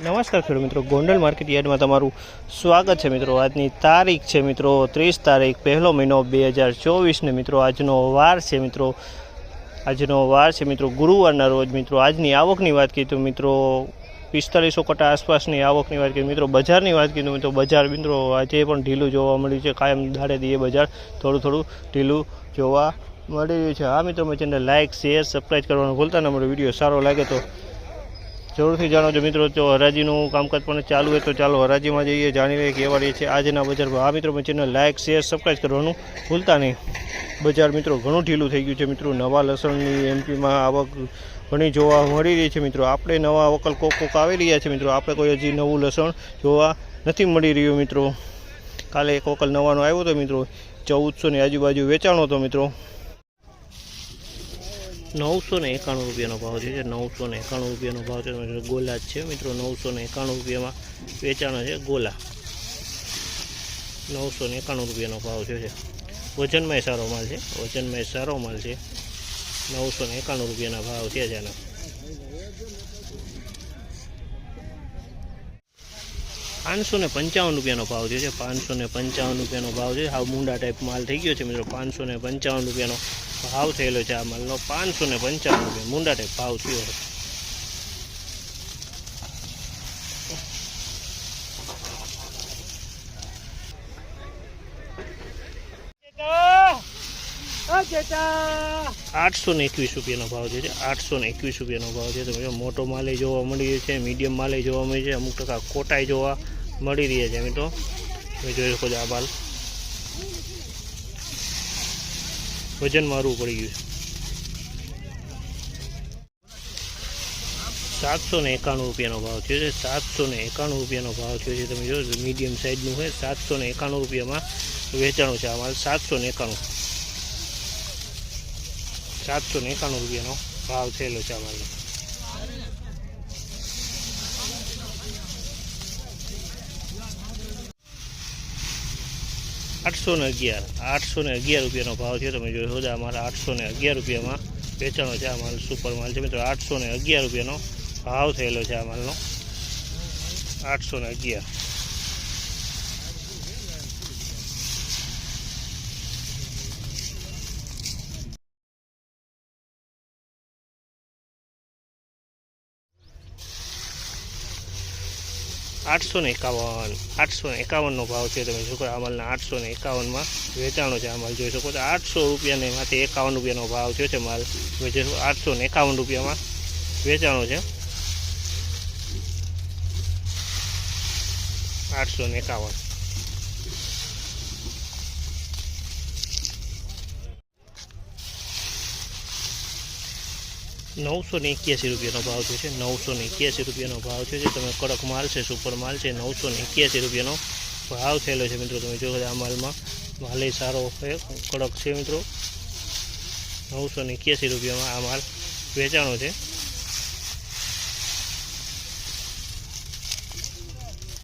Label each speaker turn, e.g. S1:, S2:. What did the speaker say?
S1: નમસ્કાર ખેડૂત મિત્રો, ગોંડલ માર્કેટ યાર્ડમાં તમારું સ્વાગત છે મિત્રો. આજની તારીખ છે મિત્રો, ત્રીસ તારીખ, પહેલો મહિનો બે હજાર ચોવીસને મિત્રો, આજનો વાર છે મિત્રો. આજનો વાર છે મિત્રો, ગુરુવારના રોજ મિત્રો. આજની આવકની વાત કરીએ તો મિત્રો, પિસ્તાલીસો કટા આસપાસની આવકની વાત કરીએ મિત્રો, બજારની વાત કરીએ મિત્રો, બજાર મિત્રો, આજે પણ ઢીલું જોવા મળ્યું છે. કાયમ દાડે દીએ બજાર, થોડું થોડું ઢીલું જોવા મળી રહ્યું છે. હા મિત્રો મેં ચેનલ લાઇક શેર સબસ્ક્રાઈબ કરવાનું ભૂલતા ન મારો વીડિયો સારો લાગે તો જરૂરથી જાણો છો મિત્રો, જો હરાજીનું કામકાજ પણ ચાલુ હોય તો ચાલો હરાજીમાં જઈએ, જાણી લઈએ કેવા રહે છે આજના બજાર ભાવ. આ મિત્રો ચેનલ લાઇક શેર સબસ્ક્રાઈબ કરવાનું ભૂલતા નહીં. બજાર મિત્રો, ઘણું ઢીલું થઈ ગયું છે મિત્રો. નવા લસણની એમપીમાં આવક ઘણી જોવા મળી રહી છે મિત્રો. આપણે નવા વકલ કોક કોક આવી રહ્યા છે મિત્રો. આપણે કોઈ હજી નવું લસણ જોવા નથી મળી રહ્યું મિત્રો. કાલે એક વકલ નવાનો આવ્યો હતો મિત્રો. ચૌદસોની આજુબાજુ વેચાણો હતો મિત્રો. નવસો ને એકાણું રૂપિયાનો ભાવ છે નવસો ને એકાણું રૂપિયાનો ભાવ છે. ગોલા જ છે મિત્રો, નવસો ને એકાણું રૂપિયામાં વેચાણો છે ગોલા. નવસો ને એકાણું રૂપિયાનો ભાવ છે. વજનમાંય સારો માલ છે. વજનમાંય સારો માલ છે. નવસો ને એકાણું રૂપિયાના ભાવ છે જ પાંચસો ને પંચાવન રૂપિયાનો ભાવ થયો છે. પાંચસો ને પંચાવન રૂપિયાનો ભાવ છે. હાવ મુંડા ટાઈપ માલ થઈ ગયો છે, મિત્રો. પાંચસો ને પંચાવન રૂપિયાનો ભાવ થયેલો છે આ માલનો. પાંચસો ને પંચાવન રૂપિયા મુંડા ટાઈપ ભાવ થયો છે આઠસો ને એકવીસ રૂપિયાનો ભાવ છે આઠસો ને એકવીસ રૂપિયાનો ભાવ છે. તમે મોટો માલે જોવા મળી રહ્યો છે મીડિયમ માલે જોવા મળી છે, અમુક ટકા કોટાઈ જોવા મળી રહ્યા છે, મિત્રો. તમે જોઈ શકો છો આ માલ. વજન મારવું પડી ગયું છે. સાતસો ને એકાણું રૂપિયાનો ભાવ થયો છે, સાતસો ને એકાણું રૂપિયાનો ભાવ થયો છે. તમે જો મીડિયમ સાઇઝનું હોય, સાતસો ને એકાણું રૂપિયામાં વેચાણું છે આ માલ, સાતસો ને એકાણું. સાતસો એકાણું રૂપિયાનો ભાવ થયેલો ચાવાનો આઠસો ને અગિયાર, આઠસો ને અગિયાર રૂપિયાનો ભાવ છે તમે જોઈ શકો અમારા આઠસો ને અગિયાર રૂપિયામાં વેચાણો છે આ માલ, સુપર માલ છે. મિત્રો, આઠસો ને અગિયાર રૂપિયાનો ભાવ થયેલો છે આ માલનો. આઠસો ને અગિયાર. આઠસો ને એકાવન, આઠસો ને એકાવનનો ભાવ છે તમે જોકો અમલના માલના આઠસો ને એકાવનમાં વેચાણો છે અમલ જોઈ શકો તો આઠસો રૂપિયાને માંથી એકાવન રૂપિયાનો ભાવ થયો છે માલ. તમે જોઈ આઠસો ને એકાવન રૂપિયામાં વેચાણો છે. આઠસો ને એકાવન. નવસો ને એક્યાસી રૂપિયાનો ભાવ થયો છે. નવસો ને એક્યાસી રૂપિયાનો ભાવ થયો છે. તમે કડક માલ છે, સુપર માલ છે, નવસો ને એક્યાસી રૂપિયાનો ભાવ થયેલો છે મિત્રો. તમે જોયો આ માલમાં માલ સારો કડક છે મિત્રો. નવસો ને એક્યાસી રૂપિયામાં આ માલ વેચાણો છે.